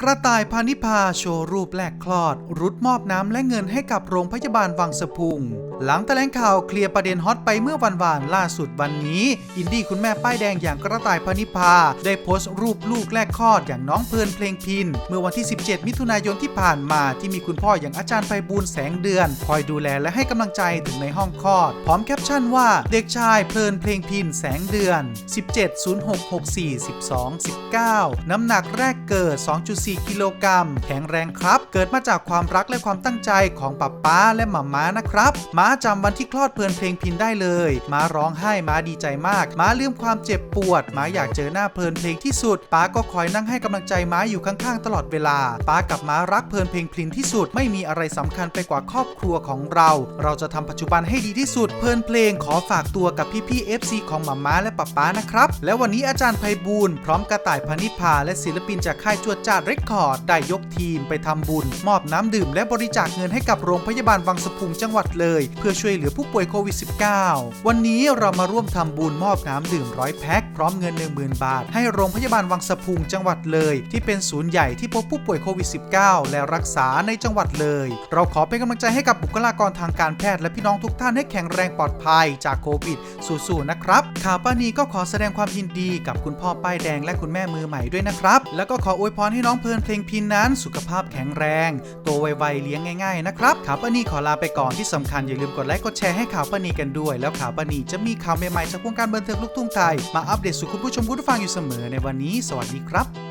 กระต่ายพานิพาโชว์รูปแรกคลอด รุดมอบน้ำและเงินให้กับโรงพยาบาลวังสะพุง หลังแถลงข่าวเคลียร์ประเด็นฮอตไปเมื่อวันวานล่าสุดวันนี้ อินดี้คุณแม่ป้ายแดงอย่างกระต่ายพนิพา ได้โพสต์รูปลูกแรกคลอดอย่างน้องเพลินเพลงพิน เมื่อวันที่ 17 มิถุนายนที่ผ่านมาที่มีคุณพ่ออย่างอาจารย์ไพบูลแสงเดือน คอยดูแลและให้กำลังใจถึงในห้องคลอด พร้อมแคปชั่นว่าเด็กชายเพลินเพลงพินแสงเดือน 1706641219 น้ำหนักแรกเกิด 2.4 กิโลกรัมแข็งแรงครับ เกิดมาจากความรักและความตั้งใจของป๊าป๊าและหม่าม้านะครับมาจำวันที่คลอดเพลินเพลงพินได้เลย ม้าร้องไห้ม้าดีใจมาก ม้าลืมความเจ็บปวด ม้าอยากเจอหน้าเพลินเพลงที่สุดป๊าก็คอยนั่งให้กำลังใจม้าอยู่ข้างๆ ตลอดเวลาป๊ากับม้ารักเพลินเพลงพลินที่สุด ไม่มีอะไรสำคัญไปกว่าครอบครัวของเรา เราจะทำปัจจุบันให้ดีที่สุด เพลินเพลงขอฝากตัวกับพี่ๆ FC ของหม่าม้าและป๊าป๊านะครับ และวันนี้อาจารย์ไพบูลย์พร้อมกระต่ายพนิพาและศิลปินจากค่ายจวดจ้าเรคคอร์ดได้ยกทีมไปทำบุญ มอบน้ำดื่ม และบริจาคเงินให้กับโรงพยาบาลวังสะพุงจังหวัดเลยเพื่อช่วยเหลือผู้ป่วยโควิด -19 วันนี้เรามาร่วมทำบุญมอบน้ำดื่มร้อยแพ็คพร้อมเงิน 10,000 บาท ให้โรงพยาบาลวังสะพุงจังหวัดเลย ที่เป็นศูนย์ใหญ่ที่พบผู้ป่วยโควิด -19 และรักษาในจังหวัดเลย เราขอเป็นกำลังใจให้กับบุคลากรทางการแพทย์และพี่น้องทุกท่านให้แข็งแรงปลอดภัยจากโควิดสู้ๆนะครับข่าวป้านีก็ขอแสดงความยินดีกับคุณพ่อป้ายแดงและคุณแม่มือใหม่ด้วยนะครับแล้วก็ขออวยพรให้น้องเพลินเพลงพินนั้น สุขภาพแข็งแรงโตไวๆเลี้ยงง่าย ๆ นะครับข่าวป้านีขอลาไปก่อนที่สำคัญอย่าลืมกดไลค์กดแชร์ให้ข่าวปานีกันด้วย แล้วข่าวปานีจะมีข่าวใหม่ๆจากวงการบันเทิงลูกทุ่งไทย มาอัปเดตสู่คุณผู้ชมคุณผู้ฟังอยู่เสมอในวันนี้ สวัสดีครับ